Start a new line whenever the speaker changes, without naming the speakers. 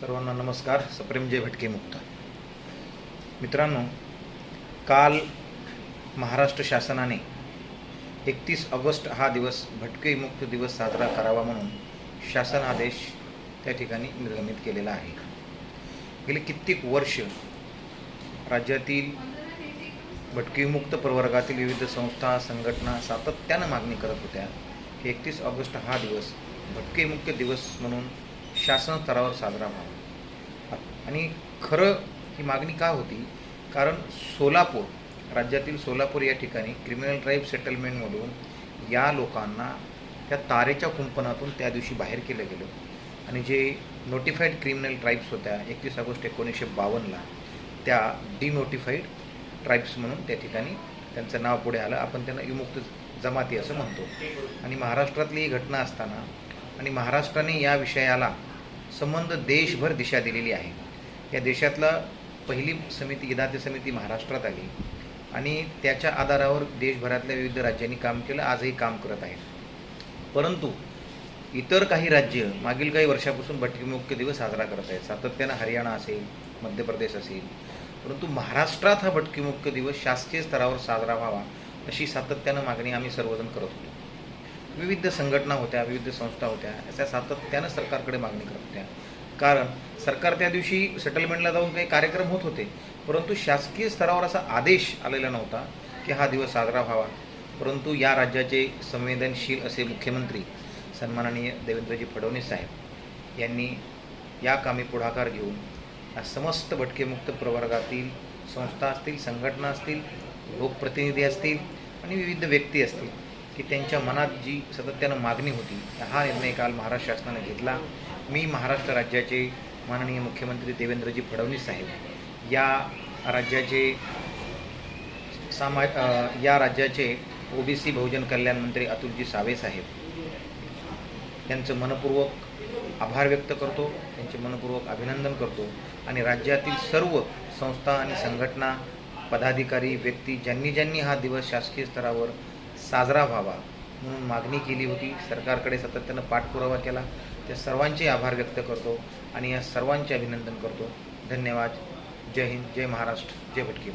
सर्वांना नमस्कार. सप्रेम जय भटके मुक्त. मित्रांनो काल महाराष्ट्र शासनाने एकतीस ऑगस्ट हा दिवस भटके मुक्त दिवस साजरा करावा म्हणून शासन आदेश त्या ठिकाणी निर्गमित केलेला आहे. गेली कित्येक वर्ष राज्यातील भटकीमुक्त प्रवर्गातील विविध संस्था संघटना सातत्यानं मागणी करत होत्या की एकतीस ऑगस्ट हा दिवस भटकेमुक्त दिवस म्हणून शासन स्तरावर साजरा व्हावा. आणि खरं ही मागणी का होती? कारण सोलापूर राज्यातील सोलापूर या ठिकाणी क्रिमिनल ट्राईब सेटलमेंटमधून या लोकांना त्या तारेच्या कुंपणातून त्या दिवशी बाहेर केलं गेलं. आणि जे नोटिफाईड क्रिमिनल ट्राईब्स होत्या एकतीस ऑगस्ट एकोणीसशे बावन्नला त्या डिनोटिफाईड ट्राईब्स म्हणून त्या ठिकाणी त्यांचं नाव पुढे आलं. आपण त्यांना विमुक्त जमाती असं म्हणतो. आणि महाराष्ट्रातली ही घटना असताना आणि महाराष्ट्राने या विषयाला संबंध देशभर दिशा दिलेली आहे. या देशातला पहिली समिती इदाते समिती महाराष्ट्रात आली आणि त्याच्या आधारावर देशभरातल्या विविध राज्यांनी काम केलं आजही काम करत आहेत. परंतु इतर काही राज्य मागील काही वर्षापासून भटकीमुक्त दिवस साजरा करत आहेत. सातत्यानं हरियाणा असेल मध्य प्रदेश असेल. परंतु महाराष्ट्रात हा भटकीमुक्त दिवस शासकीय स्तरावर साजरा व्हावा अशी सातत्यानं मागणी आम्ही सर्वजण करत होतो. विविध संघटना होत्या विविध संस्था होत्या अशा सातत्यानं सरकारकडे मागणी करत होत्या. कारण सरकार त्या दिवशी सेटलमेंटला जाऊन काही कार्यक्रम होत होते परंतु शासकीय स्तरावर असा आदेश आलेला नव्हता की हा दिवस साजरा व्हावा. परंतु या राज्याचे संवेदनशील असे मुख्यमंत्री सन्माननीय देवेंद्रजी फडणवीस साहेब यांनी या कामी पुढाकार घेऊन या समस्त भटकेमुक्त प्रवर्गातील संस्था असतील संघटना असतील लोकप्रतिनिधी असतील आणि विविध व्यक्ती असतील की त्यांच्या मनात जी सातत्यानं मागणी होती हा निर्णय काल महाराष्ट्र शासनाने घेतला. मी महाराष्ट्र राज्याचे माननीय मुख्यमंत्री देवेंद्रजी फडणवीस साहेब या राज्याचे सामा या राज्याचे ओबीसी बहुजन कल्याण मंत्री अतुलजी सावे साहेब यांचं मनपूर्वक आभार व्यक्त करतो त्यांचे मनपूर्वक अभिनंदन करतो आणि राज्यातील सर्व संस्था आणि संघटना पदाधिकारी व्यक्ती ज्यांनी ज्यांनी हा दिवस शासकीय स्तरावर साजरा व्हावा म्हणून मागणी केली होती. सरकारकडे सातत्यानं पाठपुरावा केला. त्या सर्वांचे आभार व्यक्त करतो आणि या सर्वांचे अभिनंदन करतो. धन्यवाद. जय हिंद. जय महाराष्ट्र. जय भटकी